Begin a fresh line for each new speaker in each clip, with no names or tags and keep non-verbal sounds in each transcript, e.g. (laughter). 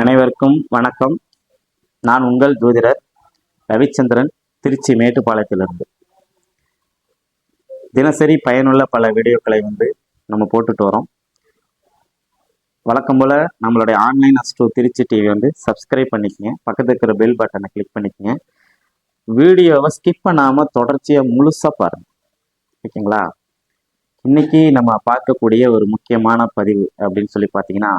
அனைவருக்கும் வணக்கம். நான் உங்கள் ஜோதிடர் ரவிச்சந்திரன் திருச்சி மேட்டுப்பாளையத்திலிருந்து. தினசரி பயனுள்ள பல வீடியோக்களை வந்து நம்ம போட்டுட்டு வரோம். வழக்கம் போல் நம்மளுடைய ஆன்லைன் அஸ்ட்ரோ திருச்சி டிவி வந்து சப்ஸ்கிரைப் பண்ணிக்கங்க. பக்கத்தில் இருக்கிற பெல் பட்டனை கிளிக் பண்ணிக்கங்க. வீடியோவை ஸ்கிப் பண்ணாமல் தொடர்ச்சியாக முழுசாக பாருங்கள் ஓகேங்களா? இன்னைக்கு நம்ம பார்க்கக்கூடிய ஒரு முக்கியமான பதிவு அப்படின்னு சொல்லி பார்த்தீங்கன்னா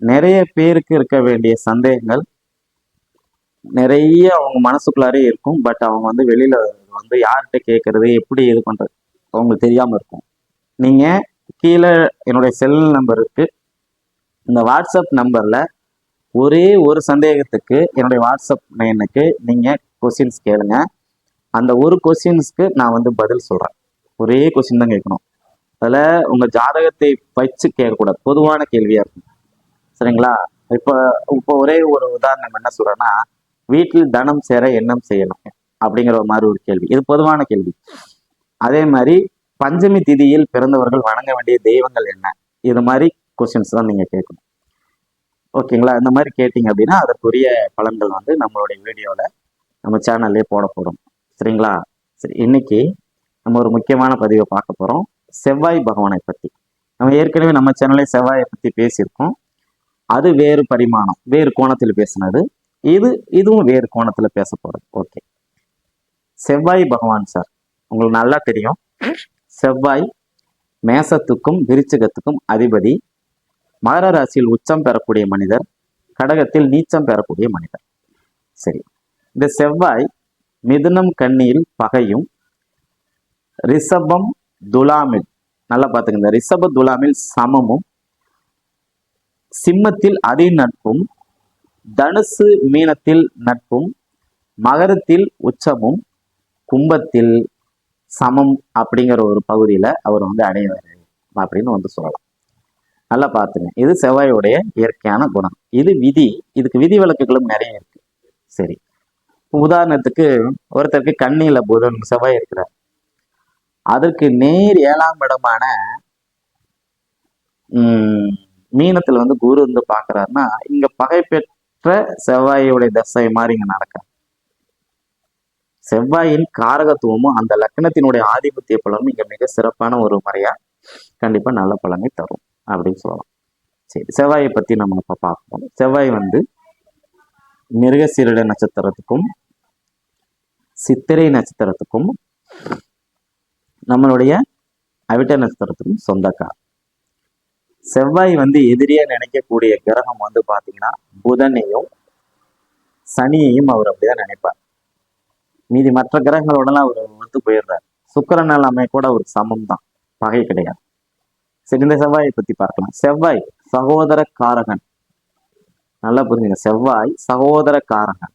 நிறைய பேருக்கு இருக்க வேண்டிய சந்தேகங்கள் நிறைய அவங்க மனசுக்குள்ளாரே இருக்கும். பட் அவங்க வந்து வெளியில வந்து யார்கிட்ட கேட்கறது எப்படி இது பண்றது அவங்களுக்கு தெரியாம இருக்கும். நீங்க கீழே என்னுடைய செல் நம்பர் இருக்கு. இந்த வாட்ஸ்அப் நம்பர்ல ஒரே ஒரு சந்தேகத்துக்கு என்னுடைய வாட்ஸ்அப் எண்ணுக்கு நீங்க கொஸ்டின்ஸ் கேளுங்க. அந்த ஒரு கொஸ்டின்ஸ்க்கு நான் வந்து பதில் சொல்றேன். ஒரே கொஸ்டின் தான் கேட்கணும். அதில் உங்கள் ஜாதகத்தை வச்சு கேட்கக்கூடாது. பொதுவான கேள்வியாக இருக்கும். சரிங்களா? இப்போ இப்போ ஒரே ஒரு உதாரணம் என்ன சொல்றேன்னா வீட்டில் தனம் சேர எண்ணம் செய்யணும் அப்படிங்கிற ஒரு மாதிரி ஒரு கேள்வி. இது பொதுவான கேள்வி. அதே மாதிரி பஞ்சமி திதியில் பிறந்தவர்கள் வணங்க வேண்டிய தெய்வங்கள் என்ன? இது மாதிரி கொஸ்டின்ஸ் தான் நீங்க கேட்கணும். ஓகேங்களா? இந்த மாதிரி கேட்டீங்க அப்படின்னா அதற்குரிய பலன்கள் வந்து நம்மளுடைய வீடியோவில் நம்ம சேனல்லே போட போகிறோம் சரிங்களா? சரி இன்னைக்கு நம்ம ஒரு முக்கியமான பதிவை பார்க்க போகிறோம் செவ்வாய் பகவானை பற்றி நம்ம ஏற்கனவே நம்ம சேனல்லே செவ்வாயை பற்றி பேசியிருக்கோம். அது வேறு பரிமாணம் வேறு கோணத்தில் பேசினது. இது இதுவும் வேறு கோணத்தில் பேச போகிறது ஓகே செவ்வாய் பகவான் சார் உங்களுக்கு நல்லா தெரியும். செவ்வாய் மேசத்துக்கும் விருச்சிகத்துக்கும் அதிபதி. மகர ராசியில் உச்சம் பெறக்கூடிய மனிதர் கடகத்தில் நீச்சம் பெறக்கூடிய மனிதர். சரி. இந்த செவ்வாய் மிதுனம் கண்ணியில் பகையும் ரிஷபம் துலாமில் நல்லா பார்த்துக்கங்க. ரிஷப துலாமில் சமமும் சிம்மத்தில் அதே நட்பும் தனுசு மீனத்தில் நட்பும் மகரத்தில் உச்சமும் கும்பத்தில் சமம் அப்படிங்கிற ஒரு பகுதியில அவர் வந்து அடைவார் அப்படின்னு வந்து சொல்லலாம். நல்லா பார்த்துங்க. இது செவ்வாயுடைய இயற்கையான குணம். இது விதி. இதுக்கு விதி விளக்குகளும் நிறைய இருக்கு. சரி. உதாரணத்துக்கு ஒருத்தருக்கு கண்ணியில் புதன் செவ்வாய் இருக்கிறார். அதற்கு நேர் ஏழாம் இடமான உம் மீனத்துல வந்து குரு வந்து பாக்குறாருன்னா இங்க பகை பெற்ற செவ்வாயுடைய தசை மாதிரி இங்க நடக்க செவ்வாயின் காரகத்துவமும் அந்த லக்னத்தினுடைய ஆதிபத்திய பலனும் இங்க மிக சிறப்பான ஒரு முறையா கண்டிப்பா நல்ல பலனை தரும் அப்படின்னு சொல்லலாம். சரி செவ்வாயை பத்தி நம்ம இப்ப பார்ப்போம். செவ்வாய் வந்து மிருகசீரட நட்சத்திரத்துக்கும் சித்திரை நட்சத்திரத்துக்கும் நம்மளுடைய அவிட்ட நட்சத்திரத்துக்கும் சொந்தக்கார் செவ்வாய் வந்து எதிரியா நினைக்கக்கூடிய கிரகம் வந்து பாத்தீங்கன்னா புதனையும் சனியையும் அவர் அப்படிதான் நினைப்பார். மீதி மற்ற கிரகங்களோடலாம் அவர் வந்து போயிடுறார். சுக்கரன் எல்லாமே கூட ஒரு சமம் தான். பகை கிடையாது. சரி இந்த செவ்வாயை பத்தி பார்க்கலாம். செவ்வாய் சகோதர காரகன். நல்லா புரிஞ்சுங்க. செவ்வாய் சகோதர காரகன்.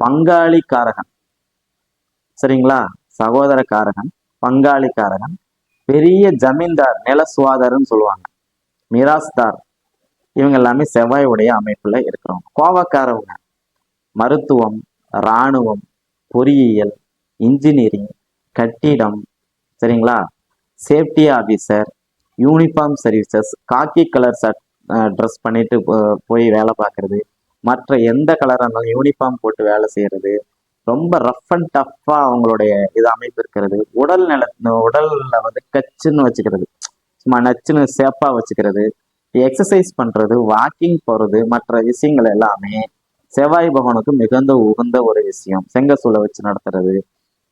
பங்காளி காரகன். சரிங்களா? சகோதர காரகன் பங்காளி காரகன். பெரிய ஜமீன்தார் நில சுவாதாரன்னு சொல்லுவாங்க. மிராஸ்தார் இவங்க எல்லாமே செவ்வாய் உடைய அமைப்புல இருக்கிறவங்க. கோவக்காரவங்க. மருத்துவம் இராணுவம் பொறியியல் இன்ஜினியரிங் கட்டிடம் சரிங்களா? சேஃப்டி ஆஃபீஸர் யூனிஃபார்ம் சர்வீசஸ் காக்கி கலர் சட் ட்ரெஸ் பண்ணிட்டு போ- போய் வேலை பார்க்கறது. மற்ற எந்த கலராக இருந்தாலும் யூனிஃபார்ம் போட்டு வேலை செய்யறது. ரொம்ப ரஃப் அண்ட் டஃப்பாக அவங்களுடைய இது அமைப்பு இருக்கிறது. உடல் நல உடலில் வந்து கச்சுன்னு வச்சுக்கிறது. சும்மா நச்சுன்னு சேப்பா வச்சுக்கிறது எக்ஸசைஸ் பண்றது வாக்கிங் போறது மற்ற விஷயங்கள் எல்லாமே செவ்வாய் பகவானுக்கு மிகுந்த உகந்த ஒரு விஷயம். செங்கசூளை வச்சு நடத்துறது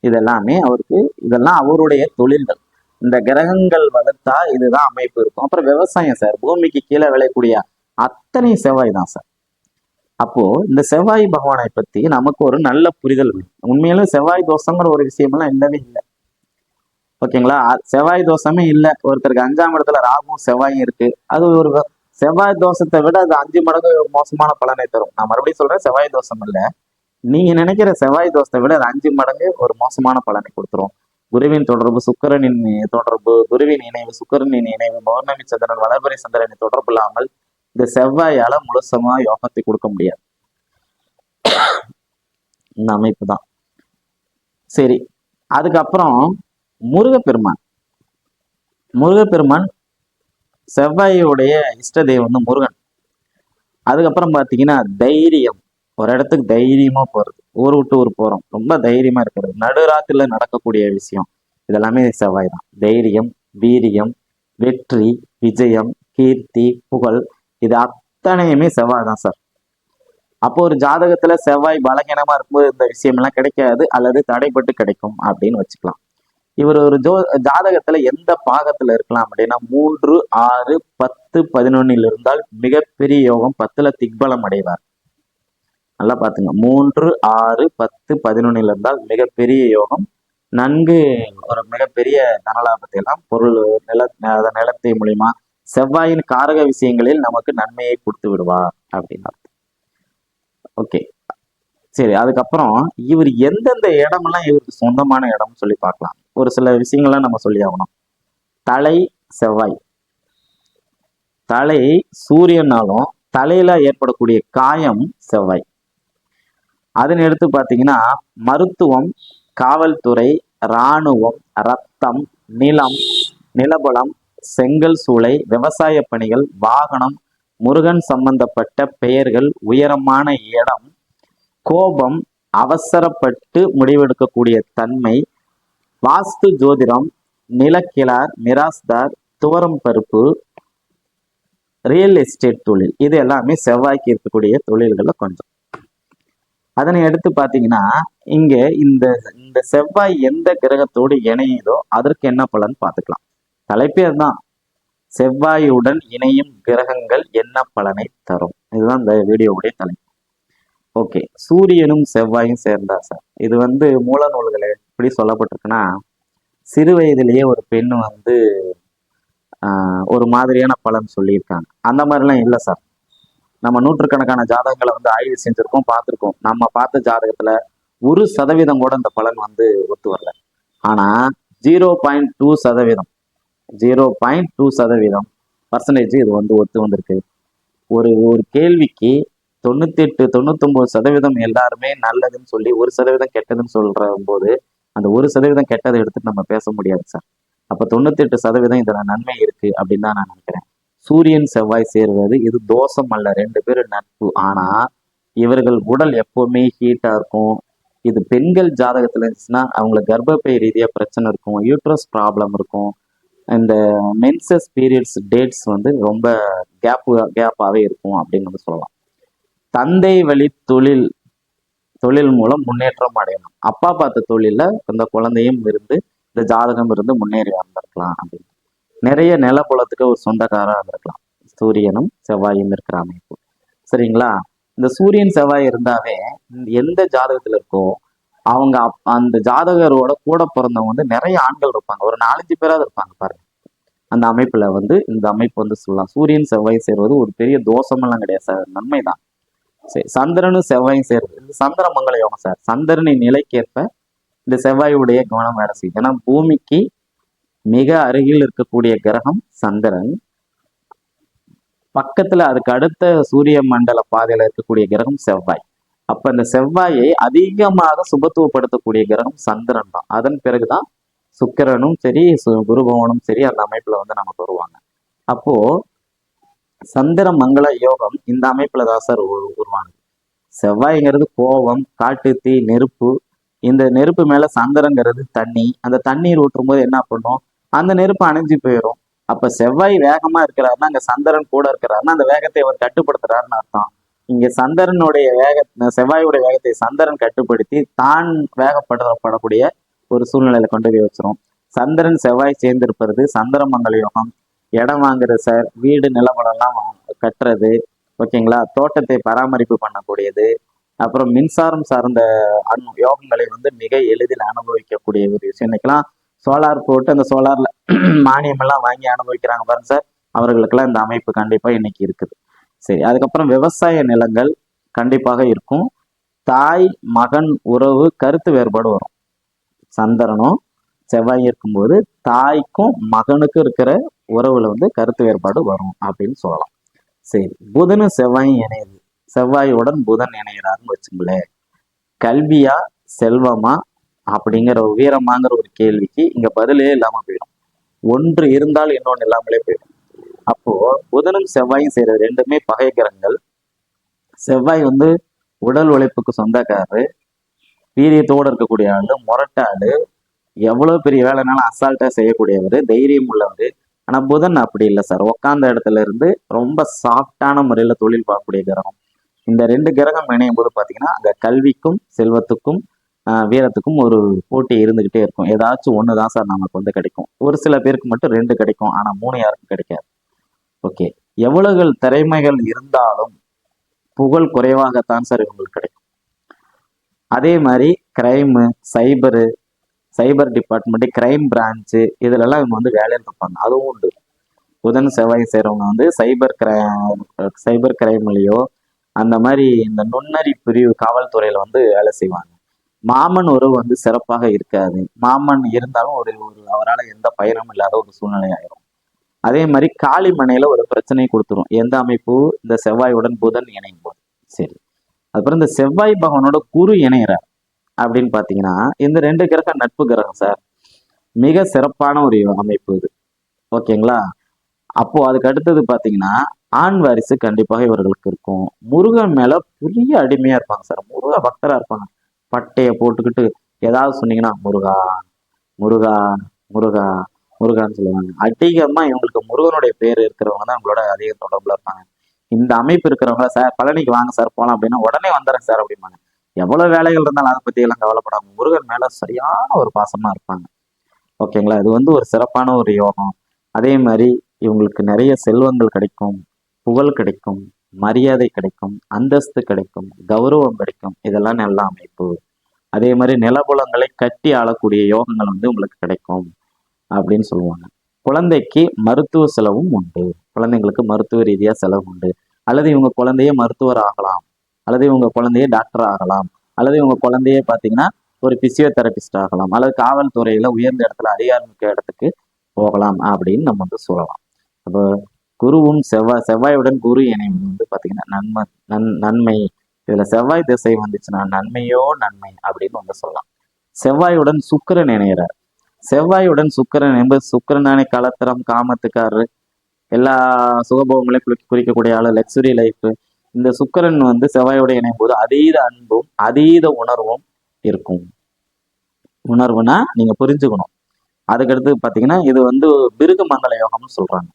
இதெல்லாமே அவருக்கு இதெல்லாம் அவருடைய தொழில்கள். இந்த கிரகங்கள் வளர்த்தா இதுதான் அமைப்பு இருக்கும். அப்புறம் விவசாயம் சார் பூமிக்கு கீழே விளையக்கூடிய அத்தனை செவ்வாய் தான் சார். அப்போ இந்த செவ்வாய் பகவானை பத்தி நமக்கு ஒரு நல்ல புரிதல் வேணும். உண்மையிலும் செவ்வாய் தோஷங்கிற ஒரு விஷயமெல்லாம் இல்லவே இல்லை. ஓகேங்களா? செவ்வாய் தோஷமே இல்லை. ஒருத்தருக்கு அஞ்சாம் இடத்துல ராகும் செவ்வாயும் இருக்கு. அது ஒரு செவ்வாய் தோஷத்தை விட அது அஞ்சு மடங்கு மோசமான பலனை தரும். நான் மறுபடியும் சொல்றேன் செவ்வாய் தோஷம் இல்லை. நீங்க நினைக்கிற செவ்வாய் தோஷத்தை விட அது அஞ்சு மடங்கு ஒரு மோசமான பலனை கொடுத்துரும். குருவின் தொடர்பு சுக்கரனின் தொடர்பு குருவின் இணைவு சுக்கரனின் இணைவு பௌர்ணமி சந்திரன் வளர்பறை சந்திரனின் தொடர்பு இல்லாமல் இந்த செவ்வாயால முழுசமா யோகத்தை கொடுக்க முடியாது. இந்த அமைப்பு தான். சரி. அதுக்கப்புறம் முருகப்பெருமான். முருகப்பெருமான் செவ்வாயுடைய இஷ்ட தெய்வம் வந்து முருகன். அதுக்கப்புறம் பார்த்தீங்கன்னா தைரியம். ஒரு இடத்துக்கு தைரியமா போறது. ஊர் விட்டு ஊர் போறோம். ரொம்ப தைரியமா இருக்கிறது. நடுராத்திரில நடக்கக்கூடிய விஷயம். இதெல்லாமே செவ்வாய் தான் தைரியம் வீரியம் வெற்றி விஜயம் கீர்த்தி புகழ். இது அத்தனையுமே செவ்வாய் தான் சார். அப்போ ஒரு ஜாதகத்துல செவ்வாய் பலகீனமா இருக்கும்போது இந்த விஷயம் எல்லாம் கிடைக்காது. அல்லது தடைப்பட்டு கிடைக்கும் அப்படின்னு வச்சுக்கலாம். இவர் ஒரு ஜோ ஜாதகத்துல எந்த பாகத்துல இருக்கலாம் அப்படின்னா மூன்று ஆறு பத்து பதினொன்னில் இருந்தால் மிகப்பெரிய யோகம் பத்துல திக்பலம் அடைவார். நல்லா பாத்துங்க. மூன்று ஆறு பத்து பதினொன்னில் இருந்தால் மிகப்பெரிய யோகம். நன்கு ஒரு மிகப்பெரிய தனலாபத்தை எல்லாம் பொருள் நில நிலத்தை மூலியமா செவ்வாயின் காரக விஷயங்களில் நமக்கு நன்மையை கொடுத்து விடுவார் அப்படின்னு ஓகே. சரி அதுக்கப்புறம் இவர் எந்தெந்த இடமெல்லாம் இவருக்கு சொந்தமான இடம்னு சொல்லி பார்க்கலாம். ஒரு சில விஷயங்கள்லாம் நம்ம சொல்லி ஆகணும் தலை செவ்வாய். தலை சூரியனாலும் தலையில ஏற்படக்கூடிய காயம் செவ்வாய். அதன் எடுத்து பார்த்தீங்கன்னா மருத்துவம் காவல்துறை இராணுவம் ரத்தம் நிலம் நிலபலம் செங்கல் சூளை விவசாய பணிகள் வாகனம் முருகன் சம்பந்தப்பட்ட பெயர்கள் உயரமான இடம் கோபம் அவசரப்பட்டு முடிவெடுக்கக்கூடிய தன்மை வாஸ்து ஜோதிடம் நிலக்கிழார் மிராஸ்தார் துவரம் பருப்பு ரியல் எஸ்டேட் தொழில். இது எல்லாமே செவ்வாய்க்கு இருக்கக்கூடிய தொழில்களில் கொஞ்சம். அதனை எடுத்து பார்த்தீங்கன்னா இங்கே இந்த இந்த செவ்வாய் எந்த கிரகத்தோடு இணையுதோ அதற்கு என்ன பலன் பார்த்துக்கலாம். தலைப்பே தான். செவ்வாயுடன் இணையும் கிரகங்கள் என்ன பலனை தரும்? இதுதான் இந்த வீடியோவுடைய தலைப்பு. ஓகே. சூரியனும் செவ்வாயும் சேர்ந்தா சார். இது வந்து மூல நூல்கள். எப்படி சொல்லப்பட்டிருக்குன்னா சிறு வயதிலேயே ஒரு பெண் வந்து ஆஹ், ஒரு மாதிரியான பலன் சொல்லியிருக்காங்க. அந்த மாதிரிலாம் இல்லை சார். நம்ம நூற்றுக்கணக்கான ஜாதகங்களை வந்து ஆய்வு செஞ்சிருக்கோம் பார்த்துருக்கோம். நம்ம பார்த்த ஜாதகத்துல ஒரு சதவீதம் கூட இந்த பலன் வந்து ஒத்து வரல. ஆனா ஜீரோ பாயிண்ட் டூ சதவீதம் ஜீரோ பாயிண்ட் டூ சதவீதம் பர்சன்டேஜ் இது வந்து ஒத்து வந்திருக்கு. ஒரு ஒரு கேள்விக்கு தொண்ணூத்தி எட்டு தொண்ணூத்தொன்பது சதவீதம் எல்லாருமே நல்லதுன்னு சொல்லி ஒரு சதவீதம் கெட்டதுன்னு சொல்ற போது அந்த ஒரு சதவீதம் கெட்டதை எடுத்துட்டு நம்ம பேச முடியாது சார் அப்ப தொண்ணூத்தெட்டு சதவீதம் இதுல நன்மை இருக்கு அப்படின்னு தான் நான் நினைக்கிறேன். சூரியன் செவ்வாய் சேருவது இது தோஷம் அல்ல. ரெண்டு பேரும் நட்பு. ஆனா இவர்கள் உடல் எப்பவுமே ஹீட்டா இருக்கும். இது பெண்கள் ஜாதகத்துல இருந்துச்சுன்னா அவங்களுக்கு கர்ப்பப்பை ரீதியா பிரச்சனை இருக்கும். யூட்ரஸ் ப்ராப்ளம் இருக்கும். இந்த மென்சஸ் பீரியட்ஸ் டேட்ஸ் வந்து ரொம்ப கேப்பு கேப்பாகவே இருக்கும் அப்படின்னு நம்ம சொல்லலாம். தந்தை வழி தொழில் தொழில் மூலம் முன்னேற்றம் அடையணும். அப்பா பார்த்த தொழில இந்த குழந்தையும் இருந்து இந்த ஜாதகம் இருந்து முன்னேறி வந்திருக்கலாம் அப்படின்னு. நிறைய நிலப்புலத்துக்கு ஒரு சொந்தக்காராக இருந்திருக்கலாம். சூரியனும் செவ்வாயும் இருக்கிற அமைப்பு. சரிங்களா? இந்த சூரியன் செவ்வாய் இருந்தாவே எந்த ஜாதகத்துல இருக்கோ அவங்க அப்- அந்த ஜாதகரோட கூட பிறந்தவங்க வந்து நிறைய ஆண்கள் இருப்பாங்க. ஒரு நாலஞ்சு பேராவது இருப்பாங்க பாருங்க. அந்த அமைப்புல வந்து இந்த அமைப்பு வந்து சொல்லலாம். சூரியன் செவ்வாய் சேர்வது ஒரு பெரிய தோஷமெல்லாம் கிடையாது சார். நன்மை தான் சரி சந்திரனும் செவ்வாயும் சேர்ந்து சந்திர மங்கள யோகம் சார். சந்திரனின் நிலைக்கேற்ப இந்த செவ்வாயுடைய கவனம் வேலை செய்யும். ஏன்னா பூமிக்கு மிக அருகில் இருக்கக்கூடிய கிரகம் சந்திரன். பக்கத்துல அதுக்கு அடுத்த சூரிய மண்டல பாதையில இருக்கக்கூடிய கிரகம் செவ்வாய். அப்ப இந்த செவ்வாயை அதிகமாக சுபத்துவப்படுத்தக்கூடிய கிரகம் சந்திரன் தான். அதன் பிறகுதான் சுக்கிரனும் சரி சு- குரு சரி அந்த அமைப்புல வந்து நமக்கு வருவாங்க. அப்போ சந்திர மங்கள யோகம் இந்த அமைப்புல தான் சார் உருவானது. செவ்வாய்ங்கிறது கோபம் காட்டு தீ நெருப்பு. இந்த நெருப்பு மேல சந்திரங்கிறது தண்ணி. அந்த தண்ணீர் ஊற்றும் போது என்ன பண்ணும்? அந்த நெருப்பு அணைஞ்சு போயிடும் அப்ப செவ்வாய் வேகமா இருக்கிறாருன்னா அங்க சந்திரன் கூட இருக்கிறாருன்னா அந்த வேகத்தை அவர் கட்டுப்படுத்துறாருன்னு அர்த்தம். இங்க சந்திரனுடைய வேக செவ்வாயுடைய வேகத்தை சந்திரன் கட்டுப்படுத்தி தான் வேகப்படப்படக்கூடிய ஒரு சூழ்நிலையில கொண்டு போய் வச்சிரும். சந்திரன் செவ்வாய் சேர்ந்திருப்பது சந்திரமங்கல யோகம் இடம் வாங்குறது சார் வீடு நிலவளம்லாம் கட்டுறது ஓகேங்களா? தோட்டத்தை பராமரிப்பு பண்ணக்கூடியது அப்புறம் மின்சாரம் சார்ந்த அன் யோகங்களை வந்து மிக எளிதில் அனுபவிக்கக்கூடிய ஒரு விஷயம். இன்னைக்கெல்லாம் சோலார் போட்டு அந்த சோலார்ல (clears throat) மானியம் எல்லாம் வாங்கி அனுபவிக்கிறாங்க பாருங்க சார். அவர்களுக்கெல்லாம் இந்த அமைப்பு கண்டிப்பாக இன்னைக்கு இருக்குது. சரி அதுக்கப்புறம் விவசாய நிலங்கள் கண்டிப்பாக இருக்கும். தாய் மகன் உறவு கருத்து வேறுபாடு வரும். சந்திரனும் செவ்வாய் இருக்கும்போது தாய்க்கும் மகனுக்கும் இருக்கிற உறவுல வந்து கருத்து வேறுபாடு வரும் அப்படின்னு சொல்லலாம். சரி புதனும் செவ்வாயும் இணையுது. செவ்வாயுடன் புதன் இணைகிறாருன்னு வச்சுங்களேன். கல்வியா செல்வமா அப்படிங்கிற வீரமாங்கிற ஒரு கேள்விக்கு இங்க பதிலே இல்லாம போயிடும். ஒன்று இருந்தால் இன்னொன்று இல்லாமலே போயிடும். அப்போ புதனும் செவ்வாயும் செய்யறது ரெண்டுமே பகை கிரகங்கள் செவ்வாய் வந்து உடல் உழைப்புக்கு சொந்தக்காரரு. வீரியத்தோடு இருக்கக்கூடிய ஆளு முரட்டாளு. எவ்வளவு பெரிய வேலைனாலும் அசால்ட்டா செய்யக்கூடியவர். தைரியம் உள்ளவர். ஆனால் புதன் அப்படி இல்லை சார். உட்காந்த இடத்துல இருந்து ரொம்ப சாஃப்டான முறையில் தொழில் பார்க்கக்கூடிய கிரகம். இந்த ரெண்டு கிரகம் இணையும் போது பார்த்தீங்கன்னா அங்கே கல்விக்கும் செல்வத்துக்கும் வீரத்துக்கும் ஒரு போட்டி இருந்துக்கிட்டே இருக்கும். ஏதாச்சும் ஒன்று தான் சார் நமக்கு வந்து கிடைக்கும். ஒரு சில பேருக்கு மட்டும் ரெண்டு கிடைக்கும் ஆனால் மூணு யாருக்கும் கிடைக்காது. ஓகே. எவ்வளவு திறமைகள் இருந்தாலும் புகழ் குறைவாகத்தான் சார் இவங்களுக்கு கிடைக்கும். அதே மாதிரி crime cyber cyber department crime branch இதுலெல்லாம் இவங்க வந்து வேலையில் இருப்பாங்க. அதுவும் உண்டு. புதன் செவ்வாய் செய்கிறவங்க வந்து சைபர் கிரை சைபர் கிரைம்லேயோ அந்த மாதிரி இந்த நுண்ணறி பிரிவு காவல்துறையில் வந்து வேலை செய்வாங்க. மாமன் உறவு வந்து சிறப்பாக இருக்காது. மாமன் இருந்தாலும் ஒரு ஒரு அவரால் எந்த பயனும் இல்லாத ஒரு சூழ்நிலை ஆயிரும் அதே மாதிரி காளி மனையில ஒரு பிரச்சனையை கொடுத்துரும். எந்த அமைப்பு? இந்த செவ்வாயுடன் புதன் இணையும் போது சரி. அப்புறம் இந்த செவ்வாய் பகவானோட குரு இணையிறார். அப்படின்னு பார்த்தீங்கன்னா இந்த ரெண்டு கிரகம் நட்பு கிரகம் சார். மிக சிறப்பான ஒரு அமைப்பு இது. ஓகேங்களா? அப்போ அதுக்கு அடுத்தது பார்த்தீங்கன்னா ஆண் வாரிசு கண்டிப்பாக இவர்களுக்கு இருக்கும். முருகன் மேல பெரிய அடிமையா இருப்பாங்க சார். முருக பக்தரா இருப்பாங்க. பட்டையை போட்டுக்கிட்டு ஏதாவது சொன்னீங்கன்னா முருகா முருகா முருகா முருகான்னு சொல்லுவாங்க. அதிகமாக இவங்களுக்கு முருகனுடைய பேர் இருக்கிறவங்க தான் உங்களோட அதிக தொடர்புல இருப்பாங்க. இந்த அமைப்பு இருக்கிறவங்க சார் பழனிக்கு வாங்க சார் போகலாம் அப்படின்னா உடனே வந்துடுறேன் சார் அப்படிம்பாங்க. எவ்வளவு வேலைகள் இருந்தாலும் அதை பத்தி எல்லாம் கவலைப்படாம முருகன் மேல சரியான ஒரு பாசமா இருப்பாங்க. ஓகேங்களா? இது வந்து ஒரு சிறப்பான ஒரு யோகம். அதே மாதிரி இவங்களுக்கு நிறைய செல்வங்கள் கிடைக்கும் புகழ் கிடைக்கும் மரியாதை கிடைக்கும் அந்தஸ்து கிடைக்கும் கௌரவம் கிடைக்கும். இதெல்லாம் நல்ல அமைப்பு. அதே மாதிரி நிலபுலங்களை கட்டி ஆளக்கூடிய யோகங்கள் வந்து உங்களுக்கு கிடைக்கும் அப்படின்னு சொல்லுவாங்க. குழந்தைக்கு மருத்துவ செலவும் உண்டு. குழந்தைங்களுக்கு மருத்துவ ரீதியாக செலவு உண்டு. அல்லது இவங்க குழந்தைய மருத்துவர் ஆகலாம். அல்லது இவங்க குழந்தைய டாக்டர் ஆகலாம். அல்லது இவங்க குழந்தைய பார்த்தீங்கன்னா ஒரு பிசியோதெரபிஸ்ட் ஆகலாம். அல்லது காவல்துறையில் உயர்ந்த இடத்துல அதிகாரமிக்க இடத்துக்கு போகலாம் அப்படின்னு நம்ம வந்து சொல்லலாம். அப்போ குருவும் செவ்வாய் செவ்வாயுடன் குரு இணைவது வந்து பார்த்தீங்கன்னா நன்மை நன் நன்மை. இதில் செவ்வாய் திசை வந்துச்சுன்னா நன்மையோ நன்மை அப்படின்னு வந்து சொல்லலாம். செவ்வாயுடன் சுக்கிரன் இணைகிறார் செவ்வாயுடன் சுக்கிரன் என்பது சுக்கரனானே கலத்திரம் காமத்துக்காரரு எல்லா சுகபோகங்களையும் குறிக்கக்கூடிய ஆள் லக்ஸுரி லைஃப் இந்த சுக்கரன் வந்து செவ்வாயோட இணையும் போது அதீத அன்பும் அதீத உணர்வும் இருக்கும். உணர்வுனா நீங்க புரிஞ்சுக்கணும். அதுக்கடுத்து பாத்தீங்கன்னா இது வந்து பிருகு மண்டல யோகம்னு சொல்றாங்க.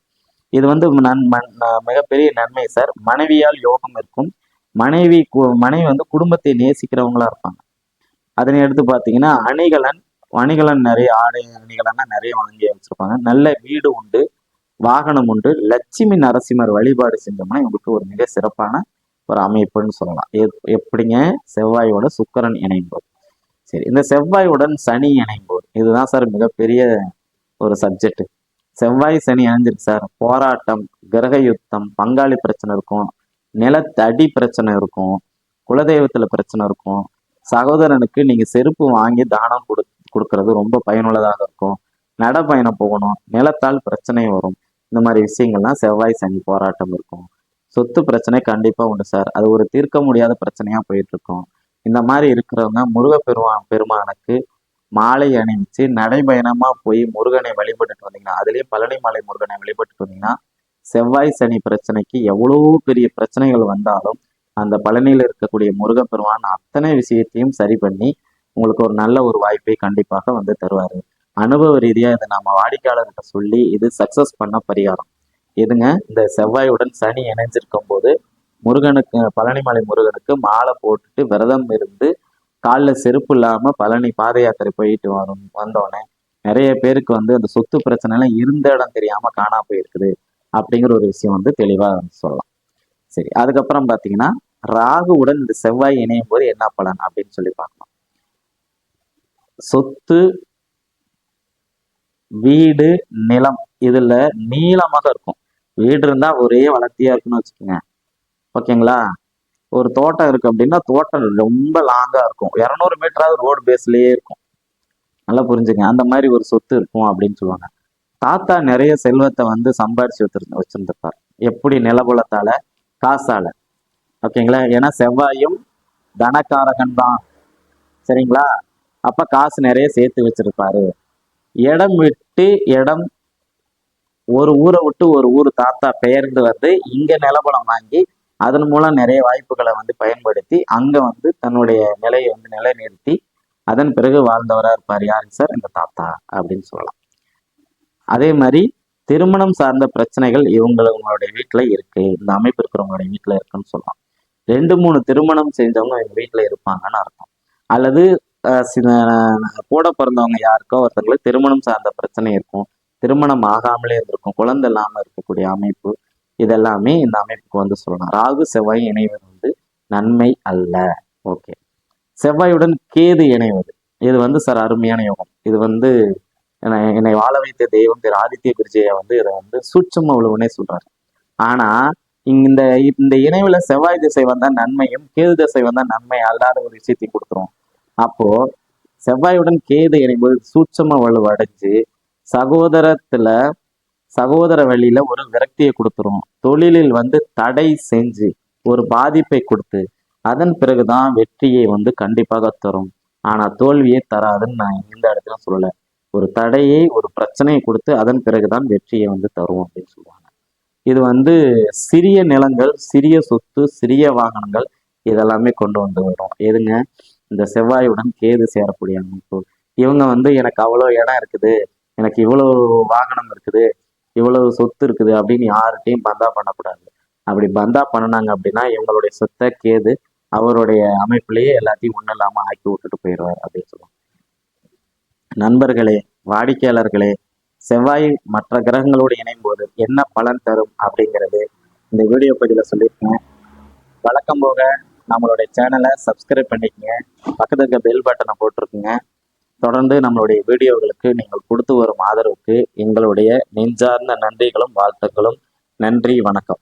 இது வந்து நன் மன் மிகப்பெரிய நன்மை சார். மனைவியால் யோகம் இருக்கும். மனைவி கு- மனைவி வந்து குடும்பத்தை நேசிக்கிறவங்களா இருப்பாங்க. அதனை எடுத்து பார்த்தீங்கன்னா அணிகலன் அணிகலன் நிறைய ஆடை அணிகலன்னா நிறைய வாங்கி வச்சிருப்பாங்க. நல்ல வீடு உண்டு. வாகனம் உண்டு. லட்சுமி நரசிம்மர் வழிபாடு செஞ்சோம்னா இவங்களுக்கு ஒரு மிக சிறப்பான ஒரு அமைப்புன்னு சொல்லலாம். எப்- எப்படிங்க? செவ்வாயோட சுக்கரன் இணையும் போது சரி இந்த செவ்வாயுடன் சனி இணையும் போது இதுதான் சார் மிகப்பெரிய ஒரு சப்ஜெக்ட் செவ்வாய் சனி இணைஞ்சிருக்கு சார். போராட்டம் கிரக யுத்தம் பங்காளி பிரச்சனை இருக்கும். நிலத்தடி பிரச்சனை இருக்கும். குலதெய்வத்தில் பிரச்சனை இருக்கும். சகோதரனுக்கு நீங்கள் செருப்பு வாங்கி தானம் கொடு கொடுக்கறது ரொம்ப பயனுள்ளதாக இருக்கும். நடைப்பயணம் போகணும். நிலத்தால் பிரச்சனை வரும். இந்த மாதிரி விஷயங்கள்லாம் செவ்வாய் சனி போராட்டம் இருக்கும். சொத்து பிரச்சனை கண்டிப்பாக உண்டு சார். அது ஒரு தீர்க்க முடியாத பிரச்சனையாக போயிட்டு இந்த மாதிரி இருக்கிறவங்க முருகப்பெருமான் பெருமானுக்கு மாலை அணிவிச்சு நடைபயணமாக போய் முருகனை வழிபட்டுட்டு வந்தீங்கன்னா அதுலேயும் பழனி மலை முருகனை வழிபட்டுட்டு வந்தீங்கன்னா செவ்வாய் சனி பிரச்சனைக்கு எவ்வளோ பெரிய பிரச்சனைகள் வந்தாலும் அந்த பழனியில் இருக்கக்கூடிய முருகப்பெருமான் அத்தனை விஷயத்தையும் சரி பண்ணி உங்களுக்கு ஒரு நல்ல ஒரு வாய்ப்பை கண்டிப்பாக வந்து தருவார். அனுபவ ரீதியா இதை நம்ம வாடிக்கையாளர்கிட்ட சொல்லி இது சக்சஸ் பண்ண பரிகாரம். எதுங்க? இந்த செவ்வாயுடன் சனி இணைஞ்சிருக்கும் போது முருகனுக்கு பழனிமலை முருகனுக்கு மாலை போட்டுட்டு விரதம் இருந்து காலில் செருப்பு இல்லாம பழனி பாத யாத்திரை போயிட்டு வரும் வந்தோடனே நிறைய பேருக்கு வந்து அந்த சொத்து பிரச்சனை எல்லாம் இருந்த இடம் தெரியாம காணா போயிருக்குது அப்படிங்கிற ஒரு விஷயம் வந்து தெளிவா சொல்லலாம். சரி அதுக்கப்புறம் பாத்தீங்கன்னா ராகுவுடன் இந்த செவ்வாய் இணையும் போது என்ன பலன் அப்படின்னு சொல்லி பார்க்கலாம். சொத்து வீடு நிலம். இதுல நீளமாக இருக்கும். வீடு இருந்தா ஒரே வளர்த்தியா இருக்குன்னு வச்சுக்கோங்க. ஓகேங்களா? ஒரு தோட்டம் இருக்கு அப்படின்னா தோட்டம் ரொம்ப லாங்கா இருக்கும். இரநூறு மீட்டராவது ரோடு பேஸ்லயே இருக்கும். நல்லா புரிஞ்சுங்க. அந்த மாதிரி ஒரு சொத்து இருக்கும் அப்படின்னு சொல்லுவாங்க. தாத்தா நிறைய செல்வத்தை வந்து சம்பாரிச்சு வச்சிரு வச்சிருந்திருப்பார். எப்படி நிலபுலத்தால காசால. ஓகேங்களா? ஏன்னா செவ்வாயும் தனக்காரகன் தான். சரிங்களா? அப்ப காசு நிறைய சேர்த்து வச்சிருப்பாரு. இடம் விட்டு இடம் ஒரு ஊரை விட்டு ஒரு ஊர் தாத்தா பெயர்ந்து வந்து இங்க நிலபலம் வாங்கி அதன் மூலம் நிறைய வாய்ப்புகளை வந்து பயன்படுத்தி அங்க வந்து தன்னுடைய நிலையை வந்து நிலைநிறுத்தி அதன் பிறகு வாழ்ந்தவரா இருப்பார். யாருங்க சார்? இந்த தாத்தா அப்படின்னு சொல்லலாம். அதே மாதிரி திருமணம் சார்ந்த பிரச்சனைகள் இவங்களுடைய வீட்டுல இருக்கு. இந்த அமைப்பு இருக்கிறவங்களுடைய வீட்டுல இருக்குன்னு சொல்லலாம். ரெண்டு மூணு திருமணம் செஞ்சவங்க எங்க வீட்டுல இருப்பாங்கன்னு அர்த்தம். அல்லது கூட பிறந்தவங்க யாருக்கோ ஒருத்தங்களுக்கு திருமணம் சார்ந்த பிரச்சனை இருக்கும். திருமணம் ஆகாமலே இருந்திருக்கும். குழந்தை இல்லாம இருக்கக்கூடிய அமைப்பு இதெல்லாமே இந்த அமைப்புக்கு வந்து சொல்லலாம். ராகு செவ்வாய் இணைவது வந்து நன்மை அல்ல. ஓகே. செவ்வாயுடன் கேது இணைவது. இது வந்து சார் அருமையான யோகம். இது வந்து என்னை என்னை வாழ வைத்த தெய்வம் திரு ஆதித்ய குருஜியை வந்து இதை வந்து சூட்சம உழவுனே சொல்றாரு. ஆனா இங்க இந்த இந்த இணைவுல செவ்வாய் திசை வந்தா நன்மையும் கேது திசை வந்தா நன்மை அல்லாத ஒரு விஷயத்தையும் கொடுத்துரும். அப்போ செவ்வாயுடன் கேது இணைம்போது சூட்சம வலுவடைஞ்சு சகோதரத்துல சகோதர வழியில ஒரு விரக்தியை கொடுத்துரும். தொழிலில் வந்து தடை செஞ்சு ஒரு பாதிப்பை கொடுத்து அதன் பிறகுதான் வெற்றியை வந்து கண்டிப்பாக தரும். ஆனா தோல்வியை தராதுன்னு நான் இந்த இடத்துல சொல்லல. ஒரு தடையை ஒரு பிரச்சனையை கொடுத்து அதன் பிறகுதான் வெற்றியை வந்து தரும் அப்படின்னு சொல்லுவாங்க. இது வந்து சிறிய நிலங்கள் சிறிய சொத்து சிறிய வாகனங்கள் இதெல்லாமே கொண்டு வந்து வரும். எதுங்க? இந்த செவ்வாயுடன் கேது சேரக்கூடிய அமைப்பு. இவங்க வந்து எனக்கு அவ்வளோ இடம் இருக்குது. எனக்கு இவ்வளோ வாகனம் இருக்குது. இவ்வளவு சொத்து இருக்குது அப்படின்னு யார்கிட்டையும் பந்தா பண்ணக்கூடாது. அப்படி பந்தா பண்ணுனாங்க அப்படின்னா இவங்களுடைய சொத்தை கேது அவருடைய அமைப்புலேயே எல்லாத்தையும் ஒன்றும் இல்லாமல் ஆக்கி விட்டுட்டு போயிடுவார் அப்படின்னு சொல்லுவாங்க. நண்பர்களே வாடிக்கையாளர்களே செவ்வாய் மற்ற கிரகங்களோடு இணையும் போது என்ன பலன் தரும் அப்படிங்கிறது இந்த வீடியோ பதிவில் சொல்லியிருக்கேன். வழக்கம் போக நம்மளுடைய சேனலை சப்ஸ்கிரைப் பண்ணிக்கங்க. பக்கத்துல இருக்க பெல் பட்டனை போட்டிருக்குங்க. தொடர்ந்து நம்மளுடைய வீடியோகளுக்கு நீங்கள் கொடுத்து வரும் ஆதரவுக்கு எங்களுடைய நெஞ்சார்ந்த நன்றிகளும் வாழ்த்துக்களும். நன்றி வணக்கம்.